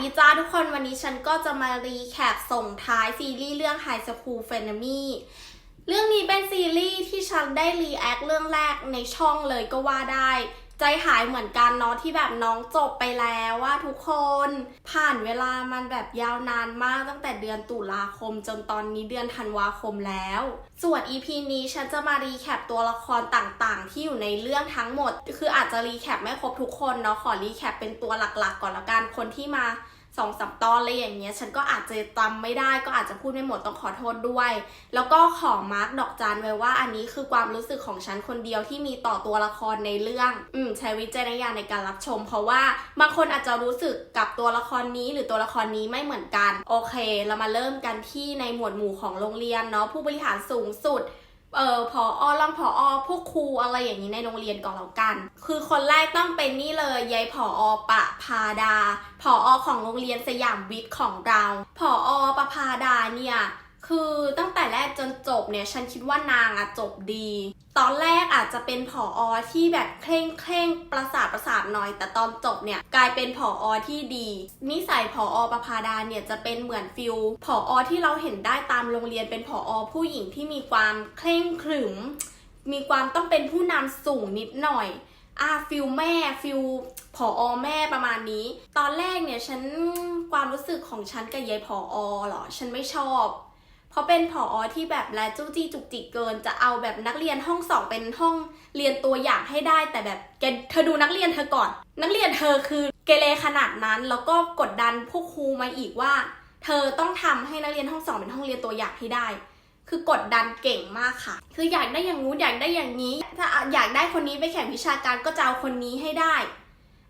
ดีจ้าทุกคนวันนี้ฉันก็จะมารีแคปส่งท้ายซีรีส์เรื่อง High School f e n e m y เรื่องนี้เป็นซีรีส์ที่ฉันได้รีแอคเรื่องแรกในช่องเลยก็ว่าได้ ใจหายเหมือนกันเนาะที่แบบน้องจบไปแล้วว่าทุกคนผ่านเวลามันแบบยาวนานมากตั้งแต่เดือนตุลาคมจนตอนนี้เดือนธันวาคมแล้ว ส่วน EP นี้ฉันจะมารีแคปตัวละครต่างๆ ที่อยู่ในเรื่องทั้งหมด คืออาจจะรีแคปไม่ครบทุกคนเนาะขอรีแคปเป็นตัวหลักๆ ก่อนละกันคนที่มา สองสามตอนอะไรอย่างเงี้ย ฉันก็อาจจะจำไม่ได้ ก็อาจจะพูดไม่หมดต้องขอโทษด้วย แล้วก็ขอมาร์กดอกจันไว้ว่าอันนี้คือความรู้สึกของฉันคนเดียวที่มีต่อตัวละครในเรื่อง อืมใช้วิจารณญาณในการรับชม เพราะว่าบางคนอาจจะรู้สึกกับตัวละครนี้หรือตัวละครนี้ไม่เหมือนกัน โอเค เรามาเริ่มกันที่ในหมวดหมู่ของโรงเรียนเนาะผู้บริหารสูงสุด เออพออรองพออพวกครูอะไรอย่างนี้ในโรงเรียนก่อนแล้วกัน คือคนแรกต้องเป็นนี่เลยยายผออปะพาดาผออของโรงเรียนสยามวิทย์ของเราผออปะพาดาเนี่ย คือตั้งแต่แรกจนจบเนี่ย ฉันคิดว่านางอะจบดี ตอนแรกอาจจะเป็นผออที่แบบเคร่งเคร่งประสาทประสาทหน่อย แต่ตอนจบเนี่ยกลายเป็นผออที่ดี นิสัยผออประพาดาเนี่ยจะเป็นเหมือนฟิลผออที่เราเห็นได้ตามโรงเรียนเป็นผออผู้หญิงที่มีความเคร่งขรึม มีความต้องเป็นผู้นำสูงนิดหน่อยอ่าฟิลแม่ฟิลผออแม่ประมาณนี้ ตอนแรกเนี่ยฉันความรู้สึกของฉันกับยายผออหรอ ฉันไม่ชอบ เพราะเป็นผออที่แบบแลจู้จี้จุกจิกเกิน จะเอาแบบนักเรียนห้องสองเป็นห้องเรียนตัวอย่างให้ได้ แต่แบบแกเธอดูนักเรียนเธอก่อน นักเรียนเธอคือเกเรขนาดนั้น แล้วก็กดดันพวกครูมาอีกว่า เธอต้องทำให้นักเรียนห้องสองเป็นห้องเรียนตัวอย่างให้ได้ คือกดดันเก่งมากค่ะ คืออยากได้อย่างงู้นอยากได้อย่างนี้ ถ้าอยากได้คนนี้ไปแข่งวิชาการก็จะเอาคนนี้ให้ได้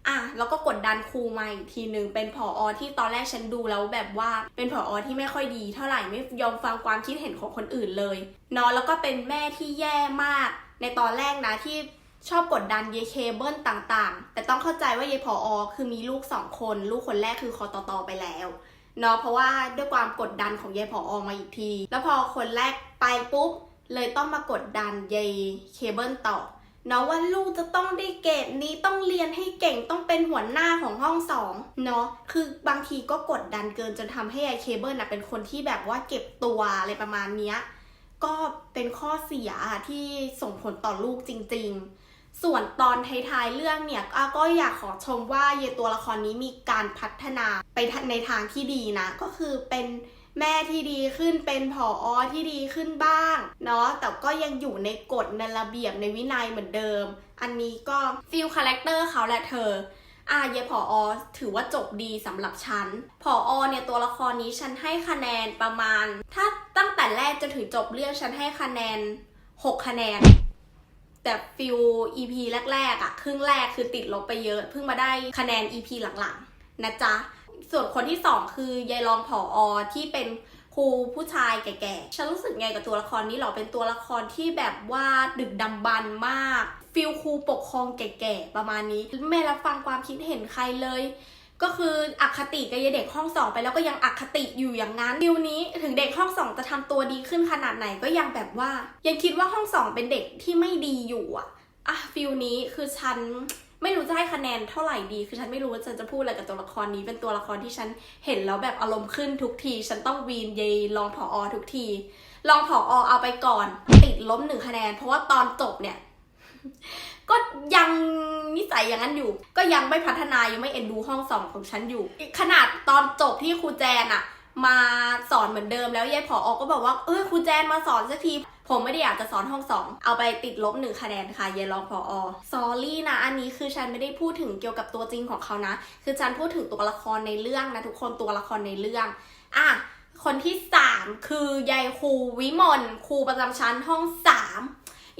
อะแล้วก็กดดันครูมาอีกทีหนึ่งเป็นผออที่ตอนแรกฉันดูแล้วแบบว่าเป็นผออที่ไม่ค่อยดีเท่าไหร่ไม่ยอมฟังความคิดเห็นของคนอื่นเลยเนาะแล้วก็เป็นแม่ที่แย่มาก ในตอนแรกนะที่ชอบกดดันเยเคเบิลต่างๆ แต่ต้องเข้าใจว่าเยผออคือมีลูกสองคน ลูกคนแรกคือคอตตอไปแล้วเนาะเพราะว่าด้วยความกดดันของยายผออมาอีกที แล้วพอคนแรกไปปุ๊บเลยต้องมากดดันยายเคเบิลต่อ เนาะว่าลูกจะต้องได้เกรดนี้ต้องเรียนให้เก่งต้องเป็นหัวหน้าของห้องสองเนาะคือบางทีก็กดดันเกินจนทำให้ยายเคเบิลนะเป็นคนที่แบบว่าเก็บตัวอะไรประมาณเนี้ยก็เป็นข้อเสียที่ส่งผลต่อลูกจริง ๆ ส่วนตอนท้ายๆเรื่องเนี่ยก็อยากขอชมว่าเยตัวละครนี้มีการพัฒนาไปในทางที่ดีนะ ก็คือเป็น แม่ที่ดีขึ้นเป็นผออที่ดีขึ้นบ้างเนาะแต่ก็ยังอยู่ในกฎในระเบียบในวินัยเหมือนเดิม อันนี้ก็ฟิลคาแรคเตอร์เขาและเธออะเยผออถือว่าจบดีสำหรับฉันผออเนี่ยตัวละครนี้ฉันให้คะแนนประมาณ ถ้าตั้งแต่แรกจนถึงจบเรื่องฉันให้คะแนน 6 คะแนน แต่ฟิล EP แรกๆอะครึ่งแรกคือติดลบไปเยอะ เพิ่งมาได้คะแนน EP หลังๆ นะจ๊ะ ส่วนคนที่สองคือยายรองผออที่เป็นครูผู้ชายแก่ๆ ฉันรู้สึกไงกับตัวละครนี้หรอ เป็นตัวละครที่แบบว่าดึกดำบรรพ์มาก ฟิลครูปกครองแก่ๆ ประมาณนี้ ไม่รับฟังความคิดเห็นใครเลย ก็คืออคติกับยายเด็กห้องสองไปแล้วก็ยังอคติอยู่อย่างนั้นฟิลนี้ถึงเด็กห้องสองจะทำตัวดีขึ้นขนาดไหนก็ยังแบบว่า ยังคิดว่าห้องสองเป็นเด็กที่ไม่ดีอยู่อะอะฟิลนี้คือฉัน ไม่รู้จะให้คะแนนเท่าไหร่ดี คือฉันไม่รู้ว่าฉันจะพูดอะไรกับตัวละครนี้ เป็นตัวละครที่ฉันเห็นแล้วแบบอารมณ์ขึ้นทุกที ฉันต้องวีนเยายรองผออทุกทีรองผออเอาไปก่อน ติดล้มหนึ่งคะแนน เพราะว่าตอนจบเนี่ย ก็ยังนิสัยอย่างนั้นอยู่ ก็ยังไม่พัฒนายังไม่เอ็นดูห้องสองของฉันอยู่ ขนาดตอนจบที่ครูแจนอะ มาสอนเหมือนเดิมแล้วยายผออก็บอกว่าเออครูแจนมาสอนสักทีผมไม่ได้อยากจะสอนห้องสองเอาไปติดลบหนึ่งคะแนนค่ะเยายรองพออซอรี่นะ อันนี้คือฉันไม่ได้พูดถึงเกี่ยวกับตัวจริงของเขานะ คือฉันพูดถึงตัวละครในเรื่องนะทุกคนตัวละครในเรื่อง อะ คนที่สามคือยายครูวิมลครูประจำชั้นห้องสาม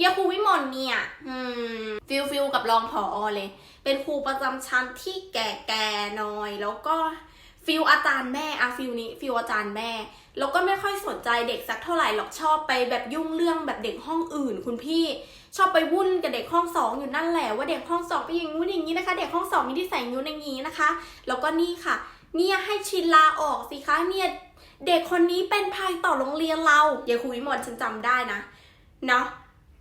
ยายครูวิมลเนี่ยอืมฟิลฟิลกับรองผออเลย เป็นครูประจำชั้นที่แก่ๆหน่อยแล้วก็ ฟิลอาจารย์แม่อะฟิลนี้ฟิลอาจารย์แม่แล้วก็ไม่ค่อยสนใจเด็กสักเท่าไหร่หรอกชอบไปแบบยุ่งเรื่องแบบเด็กห้องอื่น คุณพี่ชอบไปวุ่นกับเด็กห้องสองอยู่นั่นแหละว่าเด็กห้องสองเป็นอย่างงู้นอย่างนี้นะคะ เด็กห้องสองมีที่ใส่งู้นอย่างนี้นะคะ แล้วก็นี่ค่ะ เนี่ยให้ชินลาออกสิคะเนี่ยเด็กคนนี้เป็นภัยต่อโรงเรียนเราเยาครูวิมลฉันจำได้นะเนาะ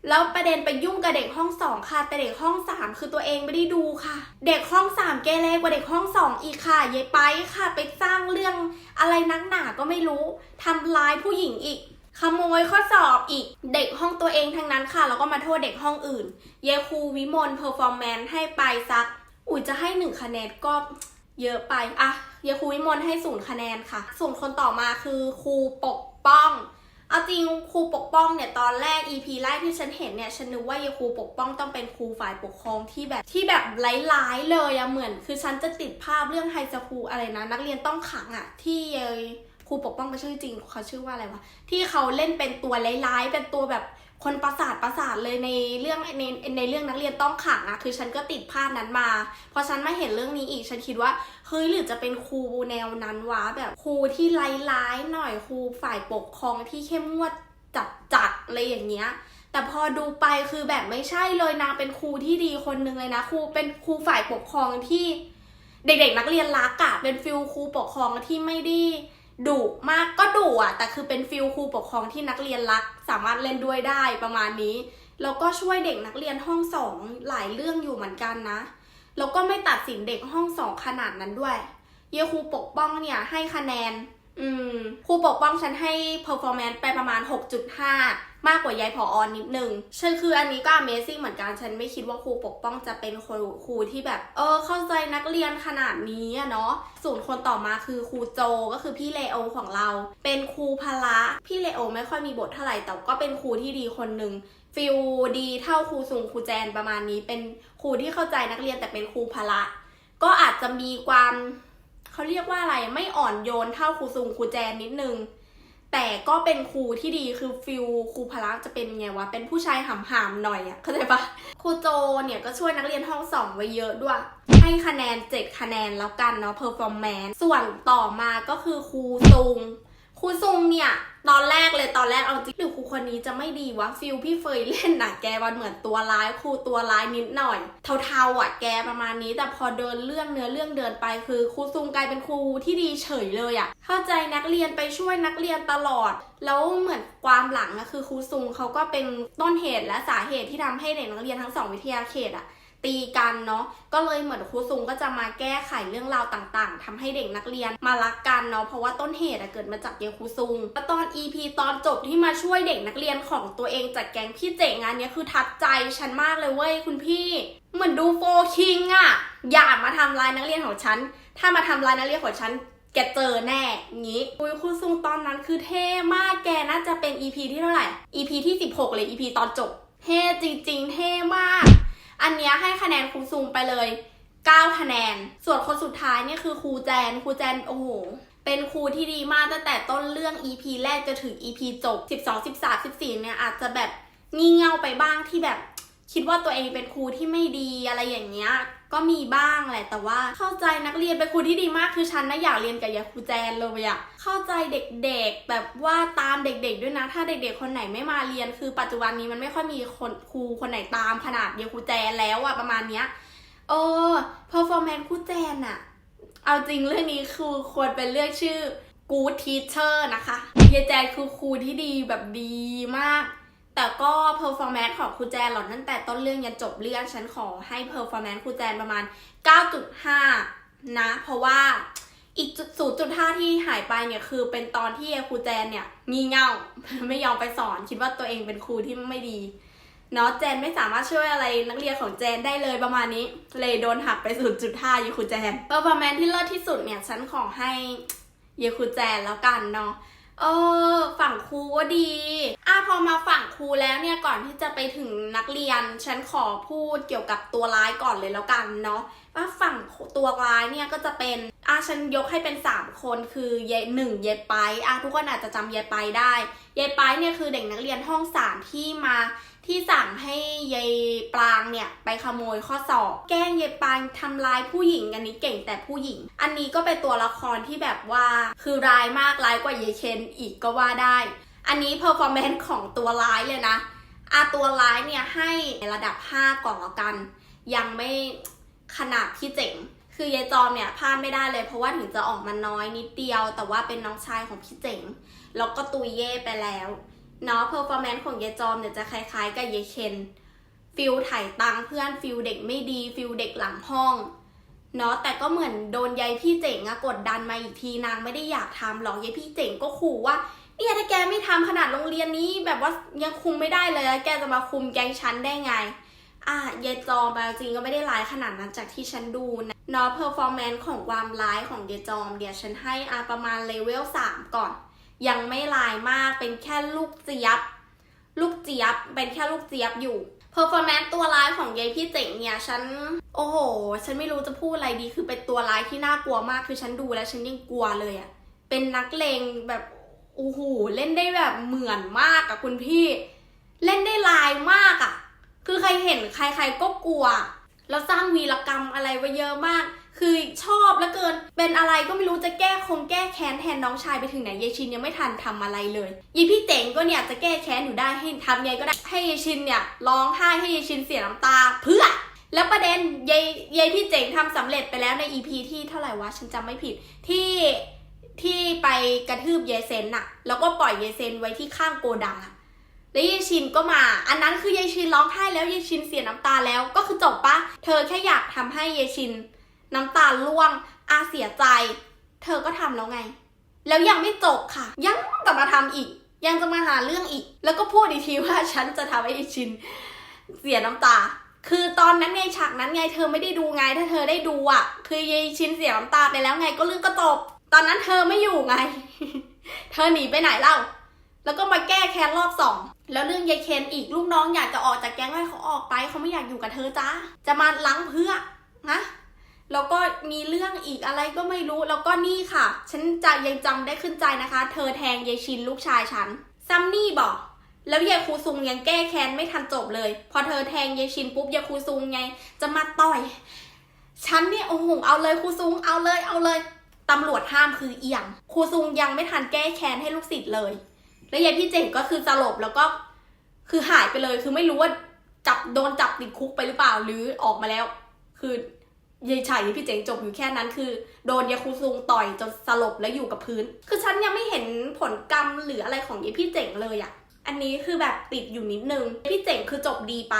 แล้วประเด็นไปยุ่งกับเด็กห้องสองค่ะ แต่เด็กห้องสามคือตัวเองไม่ได้ดูค่ะ เด็กห้องสามเกเรกว่าเด็กห้องสองอีกค่ะยายไปค่ะ ไปสร้างเรื่องอะไรนักหนาก็ไม่รู้ทำร้ายผู้หญิงอีก ขโมยข้อสอบอีก เด็กห้องตัวเองทั้งนั้นค่ะ แล้วก็มาโทษเด็กห้องอื่น เยครูวิมลเพอร์ฟอร์แมนซ์ให้ไปสัก อุ้ยจะให้หนึ่งคะแนนก็เยอะไปอะเยครูวิมลให้ศูนย์คะแนนค่ะ ส่วนคนต่อมาคือครูปกป้อง เอาจริงครูปกป้องเนี่ยตอนแรก EP แรกที่ฉันเห็นเนี่ยฉันนึกว่าเยครูปกป้องต้องเป็นครูฝ่ายปกครองที่แบบที่แบบร้ายๆเลยอะเหมือน คือฉันจะติดภาพเรื่องไฮสคูลอะไรนะ นักเรียนต้องขังอะที่เยครูปกป้องเป็นชื่อจริงเขาชื่อว่าอะไรวะที่เขาเล่นเป็นตัวร้ายๆเป็นตัวแบบ คนประสาทประสาทเลยในเรื่องในในเรื่องนักเรียนต้องขังอะคือฉันก็ติดภาพนั้นมาพอฉันมาเห็นเรื่องนี้อีกฉันคิดว่าเฮ้ยหรือจะเป็นครูแนวนั้นวะแบบครูที่ร้ายๆหน่อยครูฝ่ายปกครองที่เข้มงวดจัดจัดๆอะไรอย่างเงี้ยแต่พอดูไปคือแบบไม่ใช่เลยนางเป็นครูที่ดีคนหนึ่งเลยนะครูเป็นครูฝ่ายปกครองที่เด็กๆนักเรียนรักอะเป็นฟิลครูปกครองที่ไม่ได้ ดุมากก็ดุอะแต่คือเป็นฟิลครูปกครองที่นักเรียนรัก สามารถเล่นด้วยได้ประมาณนี้แล้วก็ช่วยเด็กนักเรียนห้องสองหลายเรื่องอยู่เหมือนกันนะแล้วก็ไม่ตัดสินเด็กห้องสองขนาดนั้นด้วย เยครูปกป้องเนี่ยให้คะแนน อืมครูปกป้องฉันให้ performance ไปประมาณ 6.5 มากกว่ายายผออนิดนึงฉันคืออันนี้ก็ amazing เหมือนกัน ฉันไม่คิดว่าครูปกป้องจะเป็นครูครูที่แบบ เออ เข้าใจนักเรียนขนาดนี้อะเนาะส่วนคนต่อมาคือครูโจก็คือพี่เลโอของเรา เป็นครูพละ พี่เลโอไม่ค่อยมีบทเท่าไหร่แต่ก็เป็นครูที่ดีคนหนึ่งฟิลดีเท่าครูซุงครูแจนประมาณนี้ เป็นครูที่เข้าใจนักเรียนแต่เป็นครูพละ ก็อาจจะมีความ เขาเรียกว่าอะไรไม่อ่อนโยนเท่าครูซุงครูแจนนิดนึง แต่ก็เป็นครูที่ดีคือฟิลครูพละจะเป็นไงวะ เป็นผู้ชายหำหามๆหน่อยอะเข้าใจปะครูโจเนี่ยก็ช่วยนักเรียนห้องสองไว้เยอะด้วย ให้คะแนน 7 คะแนนแล้วกันเนาะเพอร์ฟอร์แมนส่วนต่อมาก็คือครูซุง รูซุงเนี่ย ตอนแรกเลยตอนแรกเอาจริงหรือครูคนนี้จะไม่ดีวะฟิลพี่เฟยเล่นนะแกวันเหมือนตัวร้ายครูตัวร้ายนิดหน่อย เทาๆอะแกประมาณนี้ แต่พอเดินเรื่องเนื้อเรื่องเดินไปคือครูซุงกลายเป็นครูที่ดีเฉยเลยอะเข้าใจนักเรียนไปช่วยนักเรียนตลอด แล้วเหมือนความหลังอะคือครูซุงเขาก็เป็นต้นเหตุและสาเหตุที่ทำให้เด็กนักเรียนทั้งสองวิทยาเขตอะ ตีกันเนาะก็เลยเหมือนครูซุงก็จะมาแก้ไขเรื่องราวต่างๆทำให้เด็กนักเรียนมารักกันเนาะเพราะว่าต้นเหตุอะเกิดมาจากเยครูซุงแล้วตอน EP ตอนจบที่มาช่วยเด็กนักเรียนของตัวเองจากแก๊งพี่เจ๋งงานเนี้ยคือทัดใจฉันมากเลยเว้ยคุณพี่เหมือนดูโฟคิงอะอย่ามาทำลายนักเรียนของฉัน ถ้ามาทำลายนักเรียนของฉันแกเจอแน่งี้อุ้ยครูซุงตอนนั้นคือเท่มากแกน่าจะเป็น EP ที่เท่าไหร่ EP ที่ 16 เลย EP ตอนจบ เท่จริง ๆ เท่มาก อันเนี้ยให้คะแนนครูซุงไปเลย 9 คะแนน ส่วนคนสุดท้ายเนี่ยคือครูแจน ครูแจนโอ้โหเป็นครูที่ดีมากตั้งแต่ต้นเรื่อง EP แรกจะถึง EP จบ 12 13 14 เนี่ยอาจจะแบบงี่เง่าไปบ้างที่แบบ คิดว่าตัวเองเป็นครูที่ไม่ดีอะไรอย่างเงี้ย ก็มีบ้างแหละแต่ว่าเข้าใจนักเรียนเป็นครูที่ดีมากคือฉันนะอยากเรียนกับยาครูแจนเลยอะเข้าใจเด็กๆ แบบว่าตามเด็กๆ ด้วยนะ ถ้าเด็กๆ คนไหนไม่มาเรียน คือปัจจุบันนี้มันไม่ค่อยมีคนครูคนไหนตามขนาดยาครูแจนแล้วอะประมาณเนี้ยเออ performance ครูแจนอะเอาจริงเรื่องนี้คือควรเป็นเลือกชื่อ good teacher นะคะยาแจนคือครูที่ดีแบบดีมาก แต่ก็ performance ของครูแจนหรอตั้งแต่ต้นเรื่องยันจบเรื่องฉันขอให้ performance ครูแจนประมาณ 9.5 นะ เพราะว่าอีกจุด0.5ที่หายไปเนี่ยคือเป็นตอนที่ครูแจนเนี่ยงี่เง่าไม่ยอมไปสอนคิดว่าตัวเองเป็นครูที่ไม่ดีเนาะแจนไม่สามารถช่วยอะไรนักเรียนของแจนได้เลยประมาณนี้ เลยโดนหักไป0.5อยู่ครูแจน performance ที่เลิศที่สุดเนี่ยฉันขอให้เยครูแจนแล้วกันเนาะ เออ ฝั่งครูก็ดี อะพอมาฝั่งครูแล้วเนี่ยก่อนที่จะไปถึงนักเรียน ฉันขอพูดเกี่ยวกับตัวร้ายก่อนเลยแล้วกันเนาะว่าฝั่งตัวร้ายเนี่ยก็จะเป็นอะฉันยกให้เป็น 3 คนคือเยหนึ่งเยไปอะทุกคนอาจจะจำเยไปได้ เยไปเนี่ยคือเด็กนักเรียนห้องสามที่มา ที่สั่งให้ยายปรางเนี่ยไปขโมยข้อสอบ แกล้งยายปรางทำร้ายผู้หญิงอันนี้เก่งแต่ผู้หญิง อันนี้ก็เป็นตัวละครที่แบบว่า คือร้ายมากร้ายกว่ายายเคนอีกก็ว่าได้ อันนี้เพอร์ฟอร์แมนซ์ของตัวร้ายเลยนะอาตัวร้ายเนี่ยให้ระดับ 5 ก่อนแล้วกัน ยังไม่ขนาดที่เจ๋ง คือยายจอมเนี่ยพลาดไม่ได้เลยเพราะว่าถึงจะออกมาน้อยนิดเดียว แต่ว่าเป็นน้องชายของพี่เจ๋ง แล้วก็ตุยเย่ไปแล้ว เนาะเพอร์ฟอร์แมนซ์ของเยจอมเนี่ยจะคล้ายๆกับเยเคนฟิลถ่ายตังเพื่อนฟิลเด็กไม่ดีฟิลเด็กหลังห้องเนาะแต่ก็เหมือนโดนยายพี่เจ๋งอะกดดันมาอีกทีนางไม่ได้อยากทำหรอกยายพี่เจ๋งก็ขู่ว่าเนี่ยถ้าแกไม่ทำขนาดโรงเรียนนี้แบบว่ายังคุมไม่ได้เลยแล้วแกจะมาคุมแกงฉันได้ไง อะยายจอมไปจริงก็ไม่ได้ร้ายขนาดนั้นจากที่ฉันดูนะเนาะเพอร์ฟอร์แมนซ์ของความร้ายของยายจอมเดี๋ยวฉันให้อะประมาณเลเวล3ก่อน ยังไม่ลายมากเป็นแค่ลูกเจี๊ยบ ลูกเจี๊ยบ เป็นแค่ลูกเจี๊ยบอยู่เพอร์ฟอร์แมนซ์ตัวร้ายของยายพี่เจ๋งเนี่ย ฉัน โอ้โห ฉันไม่รู้จะพูดอะไรดี คือเป็นตัวร้ายที่น่ากลัวมาก คือฉันดูแล้วฉันยังกลัวเลยอะเป็นนักเลงแบบโอ้โหเล่นได้แบบเหมือนมากอะคุณพี่ เล่นได้ลายมากอะคือใครเห็นใคร ๆก็กลัว แล้วสร้างวีรกรรมอะไรไว้เยอะมาก คือชอบแล้วเกิน เป็นอะไรก็ไม่รู้จะแก้คงแก้แค้นแทนน้องชายไปถึงไหนยายชินยังไม่ทันทำอะไรเลยยายพี่เจ๋งก็เนี่ยจะแก้แค้นอยู่ได้ให้ทำไงก็ได้ให้ยายชินเนี่ยร้องไห้ให้ยายชินเสียน้ำตาเพื่อแล้วประเด็นยายยายพี่เจ๋งทำสำเร็จไปแล้วใน EP ที่เท่าไหร่วะฉันจำไม่ผิดที่ที่ไปกระทืบยายเซนน่ะ แล้วก็ปล่อยยายเซนไว้ที่ข้างโกดังอะแล้วยายชินก็มา อันนั้นคือยายชินร้องไห้แล้วยายชินเสียน้ำตาแล้วก็คือจบปะเธอแค่อยากทำให้ยายชิน น้ำตาล่วงอาเสียใจ เธอก็ทำแล้วไง แล้วยังไม่จบค่ะ ยังกลับมาทำอีก ยังจะมาหาเรื่องอีก แล้วก็พูดอีกทีว่าฉันจะทำให้อิชิน เสียน้ำตา คือตอนนั้นไงฉากนั้นไงเธอไม่ได้ดูไงถ้าเธอได้ดูอะ คือยายชินเสียน้ำตาไปแล้วไงก็เรื่องก็จบ ตอนนั้นเธอไม่อยู่ไง เธอหนีไปไหนเล่า แล้วก็มาแก้แค้นรอบสองแล้วเรื่องยายเคนอีกลูกน้องอยากจะออกจากแก๊งให้เขาออกไปเขาไม่อยากอยู่กับเธอจ้าจะมาล้างเพื่อนะ แล้วก็มีเรื่องอีกอะไรก็ไม่รู้ แล้วก็นี่ค่ะ ฉันจะยังจำได้ขึ้นใจนะคะ เธอแทงยายชินลูกชายฉันซัมนี่บอก แล้วยายครูซุงยังแก้แค้นไม่ทันจบเลย พอเธอแทงยายชินปุ๊บยายครูซุงไงจะมาต่อย ฉันเนี่ยโอ้โหเอาเลยครูซุงเอาเลยเอาเลยตำรวจห้ามคือเอียงครูซุงยังไม่ทันแก้แค้นให้ลูกศิษย์เลย แล้วยายพี่เจ๋งก็คือสลบแล้วก็คือหายไปเลย คือไม่รู้ว่าจับโดนจับติดคุกไปหรือเปล่าหรือออกมาแล้ว คือ ยายชัยพี่เจ๋งจบอยู่แค่นั้นคือ โดนยาคูซุงต่อยจนสลบแล้วอยู่กับพื้น คือฉันยังไม่เห็นผลกรรมหรืออะไรของยายพี่เจ๋งเลยอะอันนี้คือแบบติดอยู่นิดนึงพี่เจ๋งคือจบดีไป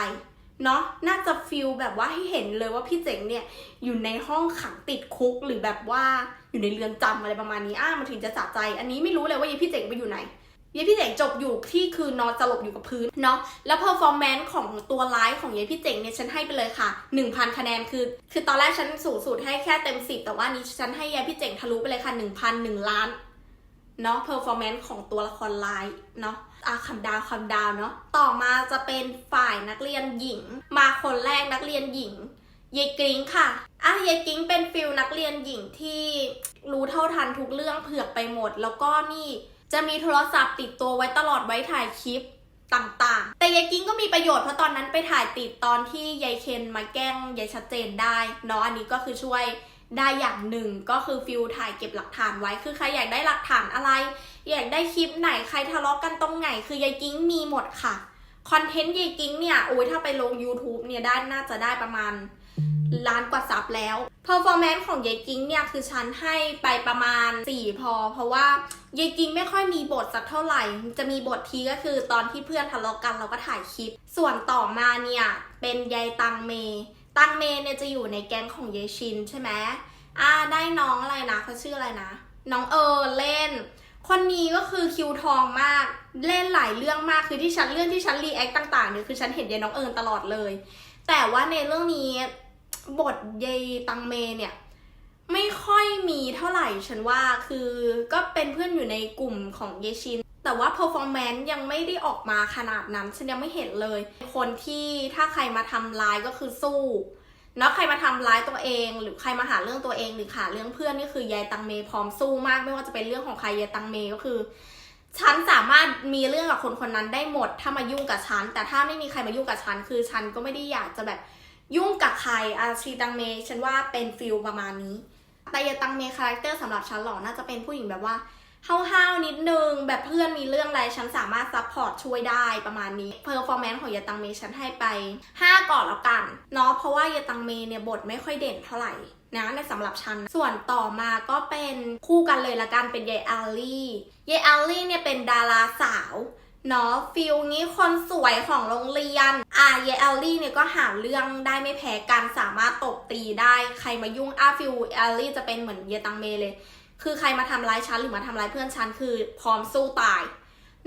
เนาะน่าจะฟิลแบบว่าให้เห็นเลยว่าพี่เจ๋งเนี่ยอยู่ในห้องขังติดคุกหรือแบบว่าอยู่ในเรือนจำอะไรประมาณนี้อ้ามันถึงจะสะใจ อันนี้ไม่รู้เลยว่ายายพี่เจ๋งไปอยู่ไหน ยายพี่เจ๋งจบอยู่ที่คือนอนสลบอยู่กับพื้นเนาะแล้วเพอร์ฟอร์แมนซ์ของตัวร้ายของยายพี่เจ๋งเนี่ยฉันให้ไปเลยค่ะ 1,000 คะแนนคือ คือตอนแรกฉันสูงสุดให้แค่เต็ม 10 แต่ว่านี้ฉันให้ยายพี่เจ๋งทะลุไปเลยค่ะ 1,001ล้านเนาะเพอร์ฟอร์แมนซ์ของตัวละครร้ายเนาะอะคำดาวคำดาวเนาะต่อมาจะเป็นฝ่ายนักเรียนหญิง มาคนแรกนักเรียนหญิงเยายกริ้งค่ะอะเยายกริ้งเป็นฟิลนักเรียนหญิงที่รู้เท่าทันทุกเรื่องเผือกไปหมด แล้วก็นี่ จะมีโทรศัพท์ติดตัวไว้ตลอดไว้ถ่ายคลิปต่างๆ แต่ยายกิ้งก็มีประโยชน์เพราะตอนนั้นไปถ่ายติดตอนที่ยายเคนมาแกล้งยายชัดเจนได้เนาะอันนี้ก็คือช่วยได้อย่างหนึ่งก็คือฟิลถ่ายเก็บหลักฐานไว้คือใครอยากได้หลักฐานอะไร อยากได้คลิปไหนใครทะเลาะกันตรงไหน คือยายกิ้งมีหมดค่ะคอนเทนต์ยายกิ้งเนี่ยโอ้ยถ้าไปลง YouTube เนี่ยได้น่าจะได้ประมาณ ล้านกว่าซับแล้ว performance ของยายกิ้งเนี่ยคือฉันให้ไปประมาณ 4 พอ เพราะว่ายายกิ้งไม่ค่อยมีบทสักเท่าไหร่ จะมีบททีก็คือตอนที่เพื่อนทะเลาะกันเราก็ถ่ายคลิป ส่วนต่อมาเนี่ยเป็นยายตังเม ตังเมเนี่ยจะอยู่ในแก๊งของยายชินใช่ไหมอ่าได้น้องอะไรนะเขาชื่ออะไรนะ น้องเอิญเล่น คนนี้ก็คือคิวทองมากเล่นหลายเรื่องมากคือที่ฉันเรื่องที่ฉันรีแอคต่างๆเนี่ยคือฉันเห็นยายน้องเอิญตลอดเลย แต่ว่าในเรื่องนี้ บทยายตังเมเนี่ย ไม่ค่อยมีเท่าไหร่ฉันว่าคือก็เป็นเพื่อนอยู่ในกลุ่มของเยชิน แต่ว่า performance ยังไม่ได้ออกมาขนาดนั้น ฉันยังไม่เห็นเลย คนที่ถ้าใครมาทำร้ายก็คือสู้เนาะใครมาทำร้ายตัวเอง หรือใครมาหาเรื่องตัวเองหรือหาเรื่องเพื่อนนี่คือยายตังเมพร้อมสู้มาก ไม่ว่าจะเป็นเรื่องของใครยายตังเมก็คือ ฉันสามารถมีเรื่องกับคนคนนั้นได้หมด ถ้ามายุ่งกับฉัน แต่ถ้าไม่มีใครมายุ่งกับฉันคือฉันก็ไม่ได้อยากจะแบบ ยุ่งกับใครอาชีตังเมฉันว่าเป็นฟิลประมาณนี้แต่ยาตังเมคาแรคเตอร์สำหรับฉันหรอน่าจะเป็นผู้หญิงแบบว่าห้าวๆนิดนึง แบบเพื่อนมีเรื่องอะไรฉันสามารถซัพพอร์ตช่วยได้ประมาณนี้เพอร์ฟอร์แมนซ์ของยาตังเมฉันให้ไป 5 ก่อนแล้วกันเนาะเพราะว่ายาตังเมเนี่ยบทไม่ค่อยเด่นเท่าไหร่นะในสำหรับฉัน ส่วนต่อมาก็เป็นคู่กันเลยละกันเป็นยายอัลลี่ยายอัลลี่เนี่ยเป็นดาราสาว เนาะฟิลงี้คนสวยของโรงเรียนอะเยเอลลี่เนี่ยก็หาเรื่องได้ไม่แพ้กันสามารถตบตีได้ใครมายุ่งอะฟิลเอลลี่จะเป็นเหมือนเยตังเมเลย คือใครมาทำร้ายฉันหรือมาทำร้ายเพื่อนฉันคือพร้อมสู้ตาย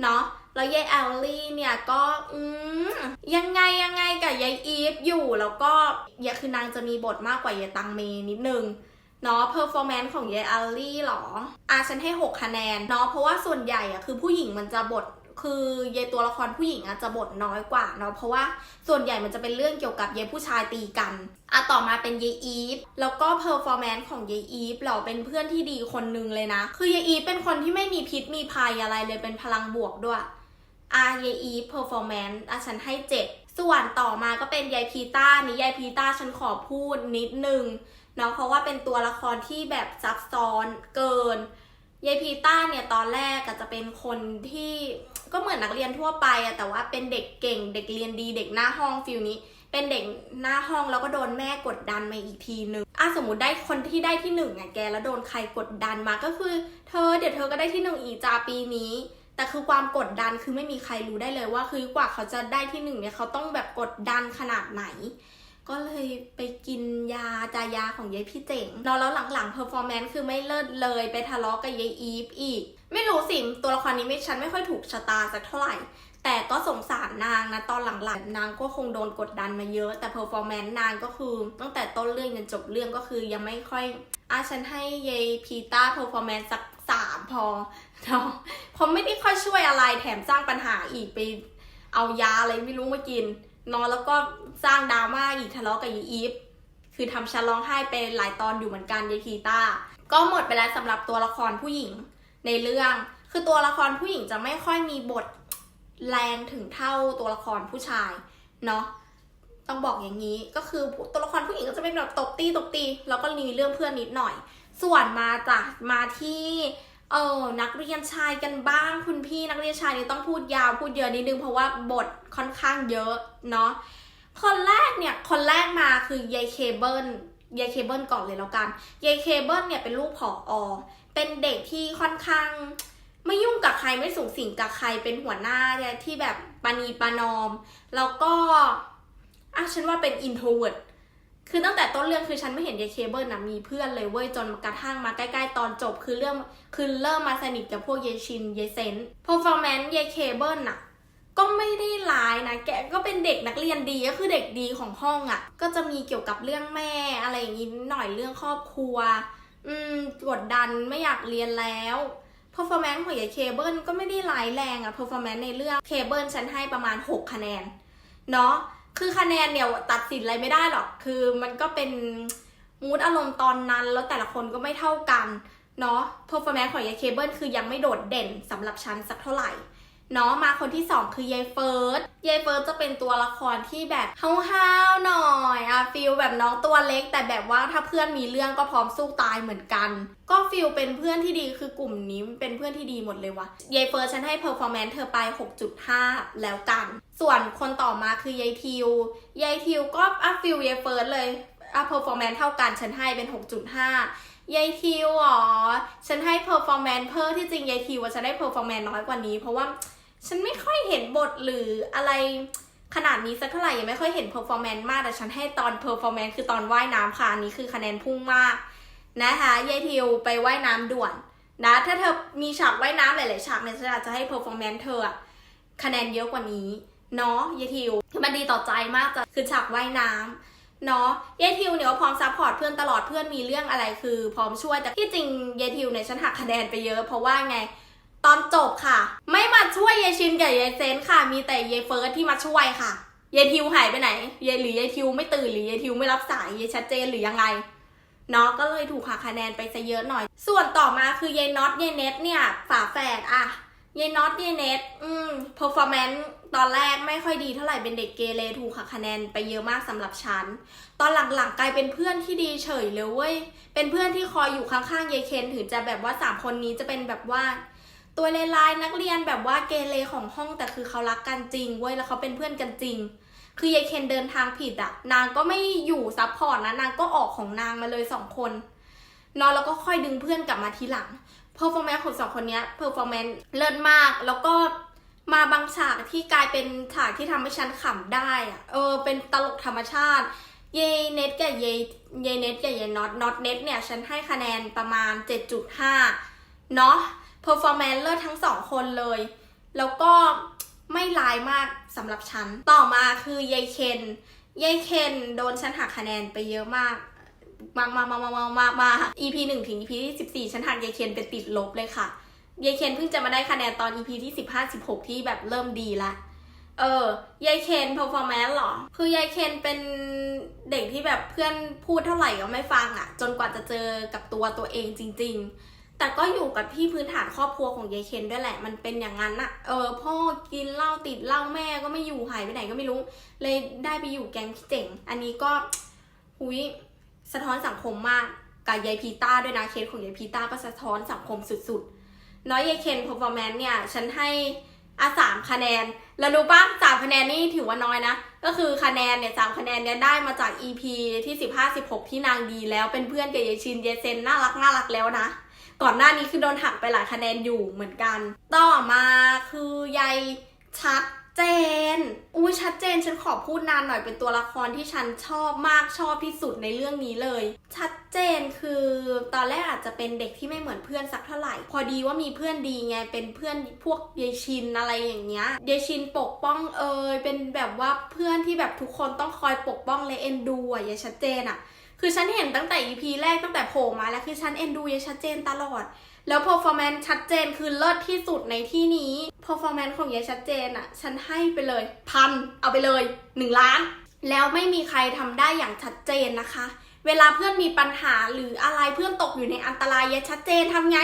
เนาะแล้วยายแอลลี่เนี่ยก็อืมยังไงยังไงกับยายอีฟอยู่แล้วก็ยายคือนางจะมีบทมากกว่ายายตังเมนิดนึงเนาะเพอร์ฟอร์แมนซ์ของยายแอลลี่หรออะฉันให้ 6 คะแนนเนาะเพราะว่าส่วนใหญ่อะคือผู้หญิงมันจะบท คือยายตัวละครผู้หญิงอะจะบทน้อยกว่าเนาะเพราะว่าส่วนใหญ่มันจะเป็นเรื่องเกี่ยวกับยายผู้ชายตีกันอะต่อมาเป็นยายอีฟแล้วก็เพอร์ฟอร์แมนซ์ของยายอีฟเราเป็นเพื่อนที่ดีคนนึงเลยนะ คือยายอีฟเป็นคนที่ไม่มีพิษมีภัยอะไรเลยเป็นพลังบวกด้วยอะยายอีฟเพอร์ฟอร์แมนซ์อะฉันให้เจ็ดส่วนต่อมาก็เป็นยายพีต้านี่ยายพีต้าฉันขอพูดนิดนึงเนาะเพราะว่าเป็นตัวละครที่แบบซับซ้อนเกิน ยายพีต้าเนี่ยตอนแรกอะจะเป็นคนที่ก็เหมือนนักเรียนทั่วไปอะแต่ว่าเป็นเด็กเก่ง เด็กเรียนดีเด็กหน้าห้องฟิลนี้ เป็นเด็กหน้าห้องแล้วก็โดนแม่กดดันมาอีกทีนึงอะสมมติได้คนที่ได้ที่หนึ่งอะแกแล้วโดนใครกดดันมาก็คือ เธอเดี๋ยวเธอก็ได้ที่หนึ่งอีกจาปีนี้ แต่คือความกดดันคือไม่มีใครรู้ได้เลยว่าคือกว่าเขาจะได้ที่หนึ่งเนี่ยเขาต้องแบบกดดันขนาดไหน ก็เลยไปกินยาจายาของยายพี่เจ๋งนอะแล้วหลังๆเพอร์ฟอร์แมนซ์คือไม่เลิศเลยไปทะเลาะกับยายอีฟอีก ไม่รู้สิตัวละครนี้ไม่ฉันไม่ค่อยถูกชะตาสักเท่าไหร่ แต่ก็สงสารนางนะ ตอนหลังๆ นางก็คงโดนกดดันมาเยอะ แต่เพอร์ฟอร์แมนซ์นางก็คือ ตั้งแต่ต้นเรื่องจนจบเรื่องก็คือยังไม่ค่อยอะฉันให้ยายพีต้าเพอร์ฟอร์แมนซ์สักสามพอเนาะเพราะไม่ได้ค่อยช่วยอะไรแถมสร้างปัญหาอีกไปเอายาอะไรไม่รู้มากิน นอนแล้วก็สร้างดราม่าอีกทะเลาะกับยีอีฟคือทำฉันร้องไห้ไปหลายตอนอยู่เหมือนกันยายพีต้าก็หมดไปแล้วสำหรับตัวละครผู้หญิงในเรื่อง คือตัวละครผู้หญิงจะไม่ค่อยมีบทแรงถึงเท่าตัวละครผู้ชายเนาะต้องบอกอย่างนี้ก็คือตัวละครผู้หญิงก็จะเป็นแบบตบตีตบตีแล้วก็มีเรื่องเพื่อนนิดหน่อย ส่วนมาจากมาที่ เออนักเรียนชายกันบ้างคุณพี่นักเรียนชายนี่ต้องพูดยาวพูดเยอะนิดนึงเพราะว่าบทค่อนข้างเยอะเนาะคนแรกเนี่ยคนแรกมาคือยายเคเบิลยายเคเบิลก่อนเลยแล้วกันยายเคเบิลเนี่ยเป็นลูกผออเป็นเด็กที่ค่อนข้าง ไม่ยุ่งกับใครไม่สูงสิงกับใครเป็นหัวหน้าที่แบบปานีปานอม แล้วก็อะฉันว่าเป็นอินโทรเวิร์ด คือตั้งแต่ต้นเรื่องคือฉันไม่เห็นยายเคเบิลนะมีเพื่อนเลยเว้ยจนกระทั่งมาใกล้ๆตอนจบ คือเรื่องคือเริ่มมาสนิทกับพวกยายชินยายเซนพอฟอร์แมนยายเคเบิลน่ะก็ไม่ได้ร้ายนะแกก็เป็นเด็กนักเรียนดีก็คือเด็กดีของห้องอะ่ะ ก็จะมีเกี่ยวกับเรื่องแม่อะไรอย่างนี้หน่อยเรื่องครอบครัว อืมกดดันไม่อยากเรียนแล้ว performance ของยายเคเบิลก็ไม่ได้ร้ายแรงอะ performance ในเรื่องเคเบิลฉันให้ประมาณ 6 คะแนน เนาะ คือคะแนนเนี่ยตัดสินอะไรไม่ได้หรอก คือมันก็เป็นมูดอารมณ์ตอนนั้น แล้วแต่ละคนก็ไม่เท่ากัน เนาะเพอร์ฟอร์แมนซ์ของยายเคเบิลคือยังไม่โดดเด่นสำหรับฉันสักเท่าไหร่ เนาะมาคนที่สองคือยายเฟิร์สยายเฟิร์สจะเป็นตัวละครที่แบบห้าวๆหน่อยอะฟิลแบบน้องตัวเล็ก แต่แบบว่าถ้าเพื่อนมีเรื่องก็พร้อมสู้ตายเหมือนกัน ก็ฟิลเป็นเพื่อนที่ดีคือกลุ่มนี้เป็นเพื่อนที่ดีหมดเลยวะยายเฟิร์สฉันให้ performance เธอไป 6.5 แล้วกัน ส่วนคนต่อมาคือยายทิวยายทิวก็อัพฟิลยายเฟิร์สเลยอัพ performance เท่ากันฉันให้เป็น 6.5ยายทิวอ๋อ ฉันให้ performance เพิ่มที่จริงยายทิวอะฉันได้ performance น้อยกว่านี้ เพราะว่า ฉันไม่ค่อยเห็นบทหรืออะไรขนาดนี้สักเท่าไหร่ยังไม่ค่อยเห็น performance มาก แต่ฉันให้ตอน performance คือตอนว่ายน้ำค่ะอันนี้คือคะแนนพุ่งมากนะคะยายทิวไปว่ายน้ำด่วนนะถ้าเธอมีฉากว่ายน้ำหลาย ๆ ฉากเนี่ยฉันอาจจะให้ performance เธอคะแนนเยอะกว่านี้เนาะยายทิวคือมันดีต่อใจมากจะคือฉากว่ายน้ำเนาะยายทิวเนี่ยพร้อมซัพพอร์ตเพื่อนตลอดเพื่อนมีเรื่องอะไรคือพร้อมช่วยแต่ที่จริงยายทิวเนี่ยฉันหักคะแนนไปเยอะ เพราะว่าไง ตอนจบค่ะ ไม่มาช่วยยายชินกับยายเซนค่ะ มีแต่ยายเฟิร์สที่มาช่วยค่ะยายทิวหายไปไหนยายหรือยายทิวไม่ตื่นหรือยายทิวไม่รับสายยายชัดเจนหรือยังไงเนาะก็เลยถูกหักคะแนนไปซะเยอะหน่อย ส่วนต่อมาคือยายน็อตยายเน็ตเนี่ยฝาแฝดอะยายน็อตยายเน็ตอืม performance ตอนแรกไม่ค่อยดีเท่าไหร่เป็นเด็กเกเรถูกหักคะแนนไปเยอะมากสำหรับฉัน ตอนหลังๆกลายเป็นเพื่อนที่ดีเฉยเลยเว้ย เป็นเพื่อนที่คอยอยู่ข้างๆยายเคนถึงจะแบบว่าสามคนนี้จะเป็นแบบว่า ตัวเลายนักเรียนแบบว่าเกเรของห้องแต่คือเขารักกันจริงเว้ยแล้วเขาเป็นเพื่อนกันจริง คือยายเคนเดินทางผิดอะนางก็ไม่อยู่ซัพพอร์ตนะนางก็ออกของนางมาเลยสองคนนอะแล้วก็ค่อยดึงเพื่อนกลับมาทีหลังเพอร์ฟอร์แมนซ์ของสองคนนี้เพอร์ฟอร์แมนซ์เลิศมาก แล้วก็มาบางฉากที่กลายเป็นฉากที่ทำให้ฉันขำได้อะเออ เป็นตลกธรรมชาติ เยเน็ตกับเยเยเน็ตกับเยน็อตน็อตเน็ตเนี่ย ฉันให้คะแนนประมาณ 7.5 เนาะ เพอร์ฟอร์แมนซ์เลิศทั้งสองคนเลย แล้วก็ไม่ร้ายมากสำหรับฉัน ต่อมาคือยายเคนยายเคนโดนฉันหักคะแนนไปเยอะมาก มามามามามามามา EP หนึ่งถึง EP ที่สิบสี่ฉันหักยายเคนเป็นติดลบเลยค่ะยายเคนเพิ่งจะมาได้คะแนนตอน EP ที่สิบห้าสิบหกที่แบบเริ่มดีละ เออยายเคน performance หรอ คือยายเคนเป็นเด็กที่แบบเพื่อนพูดเท่าไหร่ก็ไม่ฟังอะ่ะ จนกว่าจะเจอกับตัวตัวเองจริง ๆ แต่ก็อยู่กับที่พื้นฐานครอบครัวของยายเคนด้วยแหละ มันเป็นอย่างนั้นอะเออพ่อกินเหล้าติดเหล้าแม่ก็ไม่อยู่หายไปไหนก็ไม่รู้ เลยได้ไปอยู่แก๊งพี่เจ๋ง อันนี้ก็หุยสะท้อนสังคมมากกับยายพีต้าด้วยนะเคสของยายพีต้าก็สะท้อนสังคมสุดๆน้อยยายเคน performance เนี่ยฉันให้อะสามคะแนน แล้วรู้ป่ะสามคะแนนนี่ถือว่าน้อยนะ ก็คือคะแนนเนี่ยสามคะแนนเนี่ยได้มาจาก EP ที่สิบห้าสิบหกที่นางดีแล้วเป็นเพื่อนกับยายชินยายเซนน่ารักน่ารักแล้วนะ ก่อนหน้านี้คือโดนหักไปหลายคะแนนอยู่เหมือนกัน ต่อมาคือยายชัดเจน อุ้ยชัดเจนฉันขอพูดนานหน่อยเป็นตัวละครที่ฉันชอบมากชอบที่สุดในเรื่องนี้เลย ชัดเจนคือตอนแรกอาจจะเป็นเด็กที่ไม่เหมือนเพื่อนสักเท่าไหร่ พอดีว่ามีเพื่อนดีไงเป็นเพื่อนพวกยายชินอะไรอย่างเงี้ยยายชินปกป้องเอยเป็นแบบว่าเพื่อนที่แบบทุกคนต้องคอยปกป้องและเอ็นดูอะยายชัดเจนอะ คือฉันเห็นตั้งแต่ EP แรกตั้งแต่โผล่มาแล้วคือฉันเอ็นดูยายชัดเจนตลอด แล้ว performance ชัดเจนคือเลิศที่สุดในที่นี้ performance ของยายชัดเจนอะฉันให้ไปเลยพันเอาไปเลย 1 ล้าน แล้วไม่มีใครทำได้อย่างชัดเจนนะคะ เวลาเพื่อนมีปัญหาหรืออะไรเพื่อนตกอยู่ในอันตรายยายชัดเจนทำไง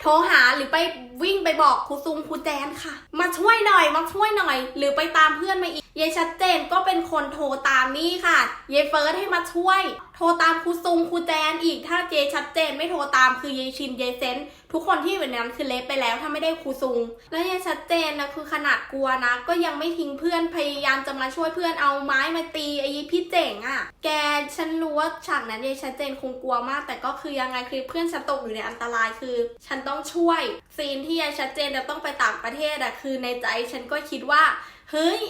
โทรหาหรือไปวิ่งไปบอกครูซุงครูแจนค่ะ มาช่วยหน่อยมาช่วยหน่อย หรือไปตามเพื่อนมาอีกยายชัดเจนก็เป็นคนโทรตามนี่ค่ะเยเฟิร์สให้มาช่วย โทรตามครูซุงครูแจนอีกถ้าเจชัดเจนไม่โทรตามคือเยชินเยเซน ทุกคนที่อยู่ในนั้นคือเละไปแล้วถ้าไม่ได้ครูซุง แล้วยายชัดเจนนะคือขนาดกลัวนะ ก็ยังไม่ทิ้งเพื่อนพยายามจะมาช่วยเพื่อนเอาไม้มาตีไอ้พี่เจ๋งอะ่ะ แกฉันรู้ว่าฉากนั้นยายชัดเจนคงกลัวมาก แต่ก็คือยังไงคือเพื่อนฉันตกอยู่ในอันตรายคือ ฉันต้องช่วยซีนที่ยายชัดเจนจะต้องไปต่างประเทศอะคือในใจฉันก็คิดว่าเฮ้ย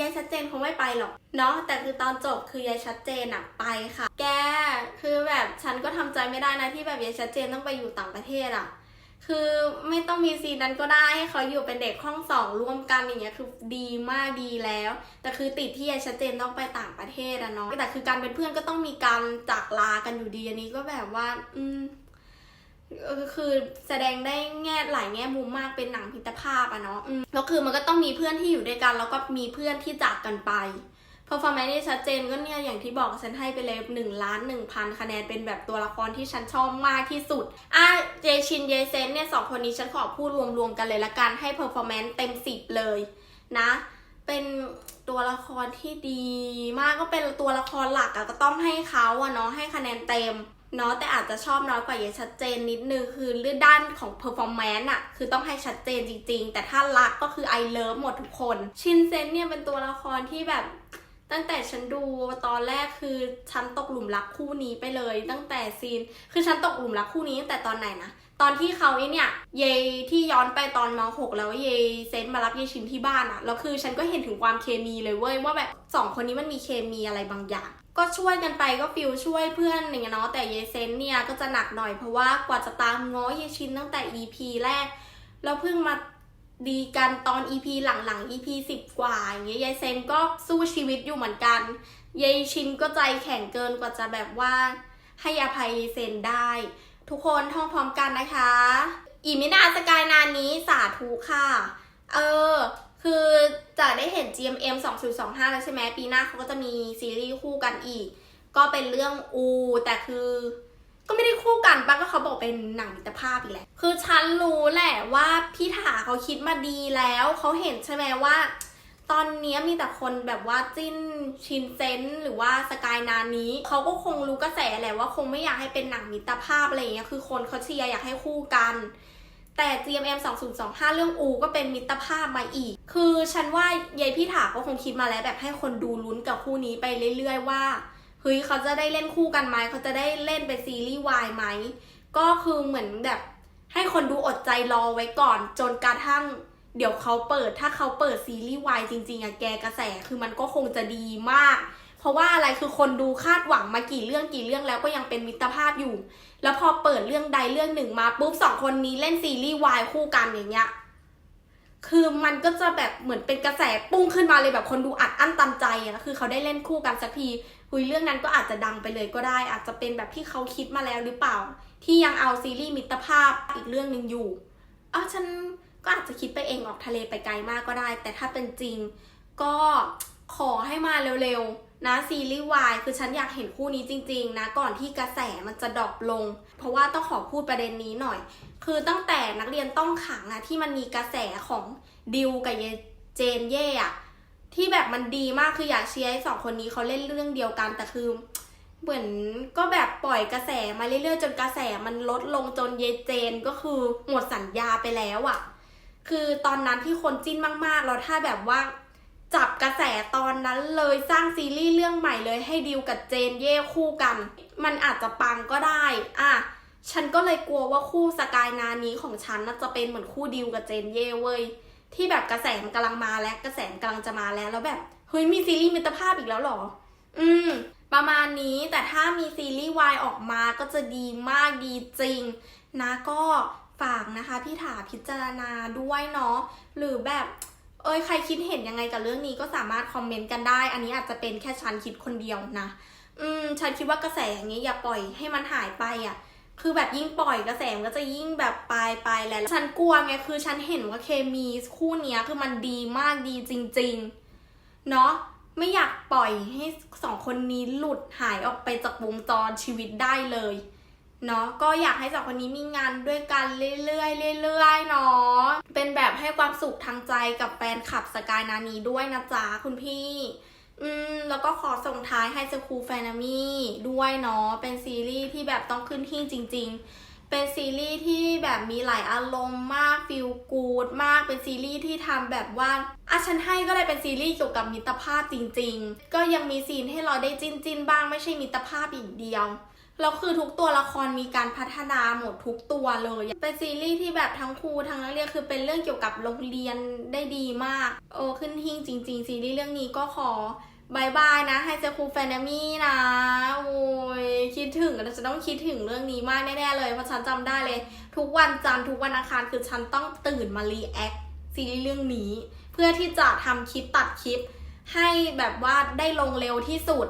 ยายชัดเจนคงไม่ไปหรอกเนาะแต่คือตอนจบคือยายชัดเจนอะไปค่ะ แกคือแบบฉันก็ทำใจไม่ได้นะที่แบบยายชัดเจนต้องไปอยู่ต่างประเทศอะคือไม่ต้องมีซีนนั้นก็ได้ให้เขาอยู่เป็นเด็กห้องสองร่วมกันอย่างเงี้ยคือดีมากดีแล้ว แต่คือติดที่ยายชัดเจนต้องไปต่างประเทศอะเนาะแต่คือการเป็นเพื่อนก็ต้องมีการจากลากันอยู่ดีอันนี้ก็แบบว่า อืม คือแสดงได้แง่หลายแง่มุมมากเป็นหนังพิตรภาพอะเนาะอืมแล้วคือมันก็ต้องมีเพื่อนที่อยู่ด้วยกันแล้วก็มีเพื่อนที่จากกันไปพอฟอร์แมนที่ชัดเจนก็เนี่ยอย่างที่บอกฉันให้ไปเลยหนึ่งล้านหนึ่งพันคะแนนเป็นแบบตัวละครที่ฉันชอบมากที่สุดอะเจชินเยเซนเนี่ยสองคนนี้ฉันขอพูดรวมๆกันเลยละกันให้เพอร์ฟอร์แมนซ์เต็มสิบเลยนะ เป็นตัวละครที่ดีมากก็เป็นตัวละครหลักอะก็ต้องให้เขาอะเนาะให้คะแนนเต็ม เนาะแต่อาจจะชอบน้อยกว่าเยชัดเจนนิดนึงคือเรื่องด้านของ performance อะคือต้องให้ชัดเจนจริง ๆ แต่ถ้ารักก็คือ I love หมดทุกคน ชินเซนเนี่ยเป็นตัวละครที่แบบตั้งแต่ฉันดูตอนแรกคือฉันตกหลุมรักคู่นี้ไปเลย ตั้งแต่ซีนคือฉันตกหลุมรักคู่นี้ตั้งแต่ตอนไหนนะตอนที่เขาเนี่ยเยที่ย้อนไปตอนม .6 แล้วเยเซนมารับเยชินที่บ้านอะแล้วคือฉันก็เห็นถึงความเคมีเลยเว้ยว่าแบบสองคนนี้มันมีเคมีอะไรบางอย่าง ก็ช่วยกันไปก็ฟิลช่วยเพื่อนอย่างเงี้ยเนาะแต่เยเซนเนี่ยก็จะหนักหน่อยเพราะว่ากว่าจะตามง้อเยชินตั้งแต่ EP แรกแล้วเพิ่งมาดีกันตอน EP หลังๆ EP 10 กว่าอย่างเงี้ยยายเซนก็สู้ชีวิตอยู่เหมือนกันยายชินก็ใจแข็งเกินกว่าจะแบบว่าให้อภัยยายเซนได้ ทุกคนท่องพร้อมกันนะคะ อีมินาสกายนานนี้สาธุค่ะ เออ ห็น GMM 2025 แล้วใช่ไหมปีหน้าเขาก็จะมีซีรีส์คู่กันอีก ก็เป็นเรื่องอู แต่คือก็ไม่ได้คู่กันปะก็เขาบอกเป็นหนังมิตรภาพอีกแหละ คือฉันรู้แหละว่าพี่ถาเขาคิดมาดีแล้ว เขาเห็นใช่ไหมว่า ตอนนี้มีแต่คนแบบว่าจิ้นชินเซนหรือว่าสกายนานี้ เขาก็คงรู้กระแสแหละว่าคงไม่อยากให้เป็นหนังมิตรภาพอะไรอย่างเงี้ย คือคนเขาเชียร์อยากให้คู่กัน แต่ GMM 2025 เรื่องอูก็เป็นมิตรภาพมาอีก คือฉันว่ายายพี่ถาก็คงคิดมาแล้วแบบให้คนดูลุ้นกับคู่นี้ไปเรื่อยๆว่า เฮ้ยเขาจะได้เล่นคู่กันไหม เขาจะได้เล่นเป็นซีรีส์วายไหม ก็คือเหมือนแบบให้คนดูอดใจรอไว้ก่อน จนกระทั่ง เดี๋ยวเขาเปิดถ้าเขาเปิดซีรีส์วายจริงๆอะแกกระแสคือมันก็คงจะดีมาก เพราะว่าอะไรคือคนดูคาดหวังมากี่เรื่องกี่เรื่องแล้วก็ยังเป็นมิตรภาพอยู่ แล้วพอเปิดเรื่องใดเรื่องหนึ่งมาปุ๊บสองคนนี้เล่นซีรีส์วายคู่กันอย่างเงี้ยคือมันก็จะแบบเหมือนเป็นกระแสปุ้งขึ้นมาเลยแบบคนดูอัดอั้นตันใจอะคือเขาได้เล่นคู่กันสักทีหุยเรื่องนั้นก็อาจจะดังไปเลยก็ได้ อาจจะเป็นแบบที่เขาคิดมาแล้วหรือเปล่า ที่ยังเอาซีรีส์มิตรภาพอีกเรื่องหนึ่งอยู่อ้าวฉันก็อาจจะคิดไปเองออกทะเลไปไกลมากก็ได้ แต่ถ้าเป็นจริง ก็ขอให้มาเร็วๆ นะซีรีส์วายคือฉันอยากเห็นคู่นี้จริง ๆ นะก่อนที่กระแสมันจะดรอปลง เพราะว่าต้องขอพูดประเด็นนี้หน่อย คือตั้งแต่นักเรียนต้องขังอะที่มันมีกระแสของดิวกับเยเจนเย่อะที่แบบมันดีมากคืออยากเชียร์ให้สองคนนี้เขาเล่นเรื่องเดียวกันแต่คือเหมือนก็แบบปล่อยกระแสมาเรื่อยๆจนกระแสมันลดลงจนเยเจนก็คือหมดสัญญาไปแล้วอะคือตอนนั้นที่คนจิ้นมากๆแล้วถ้าแบบว่าจับกระแส นั้นเลยสร้างซีรีส์เรื่องใหม่เลยให้ดิวกับเจนเย่คู่กัน มันอาจจะปังก็ได้ อะ ฉันก็เลยกลัวว่าคู่สกายนานี้ของฉันน่าจะเป็นเหมือนคู่ดิวกับเจนเย่เว้ย ที่แบบกระแสมันกำลังมาแล้วกระแสมันกำลังจะมาแล้วแล้วแบบเฮ้ยมีซีรีส์มิตรภาพอีกแล้วหรอ อืม ประมาณนี้แต่ถ้ามีซีรีส์วายออกมาก็จะดีมากดีจริง นะก็ฝากนะคะพี่ถาพิจารณาด้วยเนาะหรือแบบ เอ้ยใครคิดเห็นยังไงกับเรื่องนี้ก็สามารถคอมเมนต์กันได้ อันนี้อาจจะเป็นแค่ฉันคิดคนเดียวนะ อืม ฉันคิดว่ากระแสอย่างนี้อย่าปล่อยให้มันหายไปอะ คือแบบยิ่งปล่อยกระแสมันก็จะยิ่งแบบไปไปแล้ว ฉันกลัวไงคือฉันเห็นว่าเคมีคู่เนี้ยคือมันดีมากดีจริง ๆ เนาะไม่อยากปล่อยให้สองคนนี้หลุดหายออกไปจากวงจรชีวิตได้เลยเนาะก็อยากให้สองคนนี้มีงานด้วยกันเรื่อยๆเรื่อยๆเนาะเป็น แบบให้ความสุขทางใจกับแฟนคลับสกายนานีด้วยนะจ๊ะคุณพี่ อืม แล้วก็ขอส่งท้ายให้สคูแฟนามี่ด้วยเนาะ เป็นซีรีส์ที่แบบต้องขึ้นที่จริง ๆ เป็นซีรีส์ที่แบบมีหลายอารมณ์มากฟิลกูดมาก เป็นซีรีส์ที่ทำแบบว่าอะฉันให้ก็ได้เป็นซีรีส์เกี่ยวกับมิตรภาพจริง ๆ ก็ยังมีซีนให้เราได้จิ้นจินบ้างไม่ใช่มิตรภาพอีกเดียว แล้วคือทุกตัวละครมีการพัฒนาหมดทุกตัวเลย เป็นซีรีส์ที่แบบทั้งครูทั้งนักเรียนคือเป็นเรื่องเกี่ยวกับโรงเรียนได้ดีมาก โอ้ขึ้นหิ่งจริง ๆ ซีรีส์เรื่องนี้ก็ขอบายบายนะไฮเซคูแฟนมี่นะโอ้ยคิดถึงเราจะต้องคิดถึงเรื่องนี้มากแน่ๆเลย เพราะฉันจำได้เลย ทุกวันจันทร์ทุกวันอังคารคือฉันต้องตื่นมารีแอคซีรีส์เรื่องนี้ เพื่อที่จะทำคลิปตัดคลิป ให้แบบว่าได้ลงเร็วที่สุด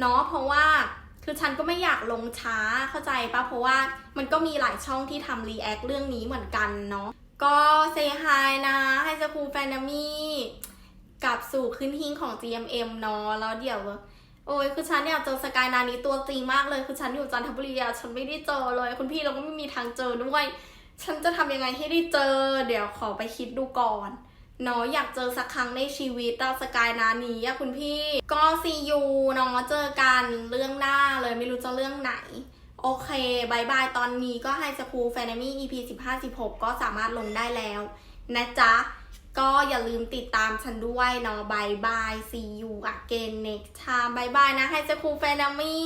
เนาะเพราะว่า คือฉันก็ไม่อยากลงช้าเข้าใจปะเพราะว่ามันก็มีหลายช่องที่ทำรีแอคเรื่องนี้เหมือนกันเนาะก็เซฮายนะไฮสคูแฟนมี่กลับสู่ขึ้นหิ้งของ GMM เนาะแล้วเดี๋ยวโอ้ยคือฉันเนี่ยเจอสกายนานี้ตัวจริงมากเลย คือฉันอยู่จันทบุรีอะฉันไม่ได้เจอเลย คุณพี่เราก็ไม่มีทางเจอด้วย ฉันจะทำยังไงให้ได้เจอ เดี๋ยวขอไปคิดดูก่อน เนาะอยากเจอสักครั้งในชีวิตอะสกายนานี้อะคุณพี่ ก็ซียูเนาะเจอกันเรื่องหน้าเลยไม่รู้จะเรื่องไหน โอเคบายบายตอนนี้ก็ไฮสคูลแฟนมี่ EP 15-16 ก็สามารถลงได้แล้ว นะจ๊ะ ก็อย่าลืมติดตามฉันด้วยเนาะบายบาย see you again next time บายบายนะไฮสคูลแฟนมี่